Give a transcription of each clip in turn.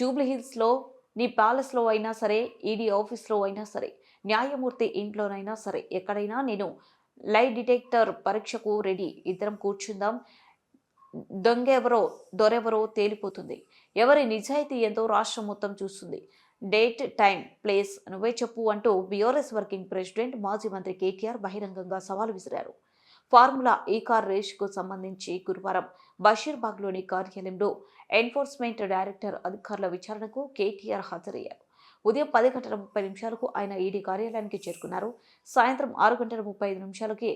జూబ్లీహిల్స్లో నీ ప్యాలెస్లో అయినా సరే ఈడీ ఆఫీస్లో అయినా సరే న్యాయమూర్తి ఇంట్లోనైనా సరే ఎక్కడైనా నేను లై డిటెక్టర్ పరీక్షకు రెడీ. ఇద్దరం కూర్చుందాం. దొంగ ఎవరో దొరెవరో తేలిపోతుంది. ఎవరి నిజాయితీ ఎంతో రాష్ట్రం మొత్తం చూస్తుంది. డేట్ టైం ప్లేస్ నువ్వే చెప్పు అంటూ బీఆర్ఎస్ వర్కింగ్ ప్రెసిడెంట్ మాజీ మంత్రి కేటీఆర్ బహిరంగంగా సవాలు విసిరారు. ఫార్ములా ఈ కార్ రేష్కు సంబంధించి గురువారం బషీర్బాగ్లోని కార్యాలయంలో ఎన్ఫోర్స్మెంట్ డైరెక్టర్ అధికారుల విచారణకు కేటీఆర్ హాజరయ్యారు. ఉదయం పది గంటల ముప్పై నిమిషాలకు ఆయన ఈడీ కార్యాలయానికి చేరుకున్నారు. సాయంత్రం ఆరు గంటల ముప్పై ఐదు నిమిషాలకి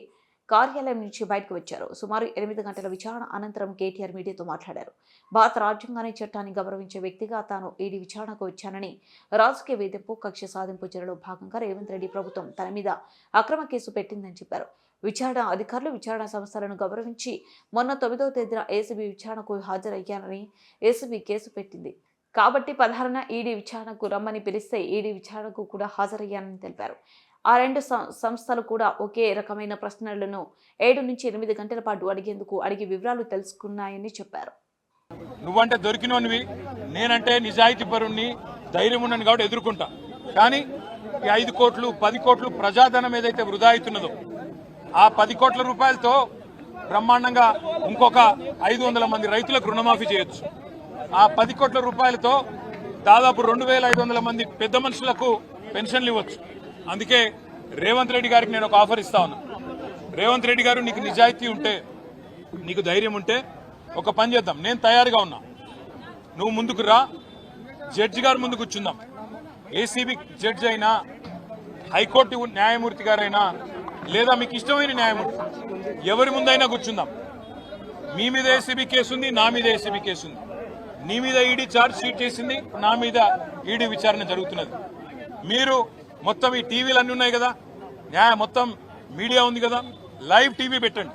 కార్యాలయం నుంచి బయటకు వచ్చారు. సుమారు ఎనిమిది గంటల విచారణ అనంతరం కేటీఆర్ మీడియాతో మాట్లాడారు. భారత రాజ్యాంగాన్ని చట్టాన్ని గౌరవించే వ్యక్తిగా తాను ఈడీ విచారణకు వచ్చానని రాజకీయ వేధింపు కక్ష సాధింపు చర్యలో భాగంగా రేవంత్ రెడ్డి ప్రభుత్వం తన మీద అక్రమ కేసు పెట్టిందని చెప్పారు. విచారణ అధికారులు విచారణ సంస్థలను గౌరవించి మొన్న తొమ్మిదవ తేదీన ఏసీబీ విచారణకు హాజరయ్యానని ఏసీబీ కేసు పెట్టింది. కాబట్టి పదహారున ఈడీ విచారణకు రమ్మని పిలిస్తే ఈడీ విచారణకు కూడా హాజరయ్యానని తెలిపారు. ఆ రెండు సం- సంస్థలు కూడా ఒకే రకమైన ప్రశ్నలను ఏడు నుంచి ఎనిమిది గంటల పాటు అడిగేందుకు అడిగి వివరాలు తెలుసుకున్నాయని చెప్పారు. నువ్వంటే దొరికినోనివి నేనంటే నిజాయితీ పరుణ్ణి ధైర్యం ఉన్నాను కాబట్టి ఎదుర్కొంటా. కానీ ఈ ఐదు కోట్లు పది కోట్లు ప్రజాధనం ఏదైతే వృధా అవుతున్నదో ఆ పది కోట్ల రూపాయలతో బ్రహ్మాండంగా ఇంకొక ఐదు వందల మంది రైతులకు రుణమాఫీ చేయొచ్చు. ఆ పది కోట్ల రూపాయలతో దాదాపు రెండు వేల ఐదు వందల మంది పెద్ద మనుషులకు పెన్షన్లు ఇవ్వచ్చు. అందుకే రేవంత్ రెడ్డి గారికి నేను ఒక ఆఫర్ ఇస్తా ఉన్నా. రేవంత్ రెడ్డి గారు నీకు నిజాయితీ ఉంటే నీకు ధైర్యం ఉంటే ఒక పని చేద్దాం. నేను తయారుగా ఉన్నా. నువ్వు ముందుకు రా. జడ్జి గారు ముందు కూర్చుందాం. ఏసీబీ జడ్జి అయినా హైకోర్టు న్యాయమూర్తి గారైనా లేదా మీకు ఇష్టమైన న్యాయమూర్తి ఎవరి ముందైనా కూర్చుందాం. మీ మీద ఏసీబీ కేసు ఉంది నా మీద ఏసీబీ కేసు ఉంది. నీ మీద ఈడీ ఛార్జ్ షీట్ చేసింది నా మీద ఈడీ విచారణ జరుగుతున్నది. మీరు మొత్తం ఈ టీవీలు అన్నీ ఉన్నాయి కదా? న్యాయ మొత్తం మీడియా ఉంది కదా? లైవ్ టీవీ పెట్టండి.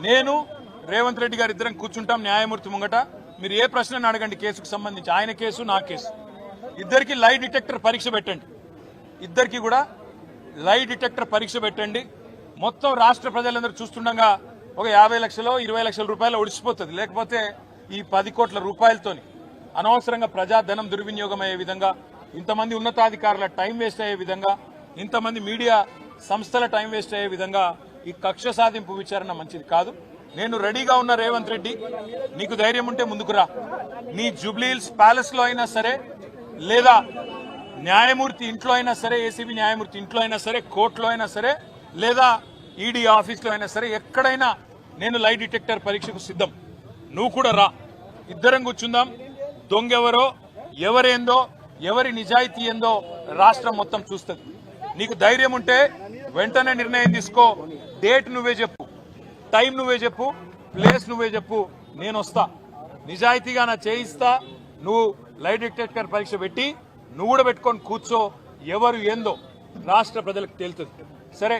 నేను రేవంత్ రెడ్డి గారు ఇద్దరం కూర్చుంటాం న్యాయమూర్తి ముంగట. మీరు ఏ ప్రశ్నను అడగండి కేసుకు సంబంధించి? ఆయన కేసు నా కేసు. ఇద్దరికి లైవ్ డిటెక్టర్ పరీక్ష పెట్టండి. ఇద్దరికి కూడా లై డిటెక్టర్ పరీక్ష పెట్టండి. మొత్తం రాష్ట్ర ప్రజలందరూ చూస్తుండగా ఒక యాభై లక్షలు ఇరవై లక్షల రూపాయలు ఒడిచిపోతుంది లేకపోతే ఈ పది కోట్ల రూపాయలతోని అనవసరంగా ప్రజాధనం దుర్వినియోగం అయ్యే విధంగా ఇంతమంది ఉన్నతాధికారుల టైం వేస్ట్ అయ్యే విధంగా ఇంతమంది మీడియా సంస్థల టైం వేస్ట్ అయ్యే విధంగా ఈ కక్ష సాధింపు విచారణ మంచిది కాదు. నేను రెడీగా ఉన్న రేవంత్ రెడ్డి నీకు ధైర్యం ఉంటే ముందుకురా నీ జూబ్లీహిల్స్ ప్యాలెస్ అయినా సరే లేదా న్యాయమూర్తి ఇంట్లో అయినా సరే ఏసీబీ న్యాయమూర్తి ఇంట్లో అయినా సరే కోర్టులో అయినా సరే లేదా ఈడీ ఆఫీస్లో అయినా సరే ఎక్కడైనా నేను లై డిటెక్టర్ పరీక్షకు సిద్ధం. నువ్వు కూడా రా. ఇద్దరం కూర్చుందాం. దొంగెవరో ఎవరేందో ఎవరి నిజాయితీ ఏందో రాష్ట్రం మొత్తం చూస్తుంది. నీకు ధైర్యం ఉంటే వెంటనే నిర్ణయం తీసుకో. డేట్ నువ్వే చెప్పు. టైం నువ్వే చెప్పు. ప్లేస్ నువ్వే చెప్పు. నేను వస్తా. నిజాయితీగా నా చేయిస్తా. నువ్వు లై డిటెక్టర్ పరీక్ష పెట్టి నువ్వు కూడా పెట్టుకొని కూర్చో ఎవరు ఏందో రాష్ట్ర ప్రజలకు తేలుతుంది. సరే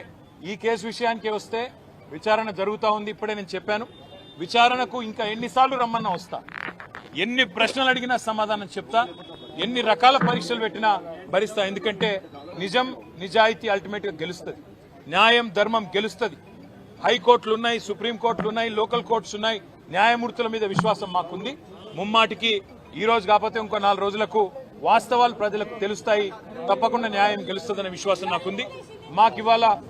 ఈ కేసు విషయానికి వస్తే విచారణ జరుగుతూ ఉంది ఇప్పుడే నేను చెప్పాను. విచారణకు ఇంకా ఎన్నిసార్లు రమ్మన్నా వస్తా. ఎన్ని ప్రశ్నలు అడిగినా సమాధానం చెప్తా. ఎన్ని రకాల పరీక్షలు పెట్టినా భరిస్తా. ఎందుకంటే నిజం నిజాయితీ అల్టిమేట్గా గెలుస్తుంది. న్యాయం ధర్మం గెలుస్తుంది. హైకోర్టులు ఉన్నాయి సుప్రీంకోర్టులు ఉన్నాయి లోకల్ కోర్ట్స్ ఉన్నాయి. న్యాయమూర్తుల మీద విశ్వాసం మాకుంది. ముమ్మాటికి ఈ రోజు కాకపోతే ఇంకో నాలుగు రోజులకు వాస్తవాలు ప్రజలకు తెలుస్తాయి. తప్పకుండా న్యాయం గెలుస్తుందనే విశ్వాసం నాకుంది. మాకు ఇవాళ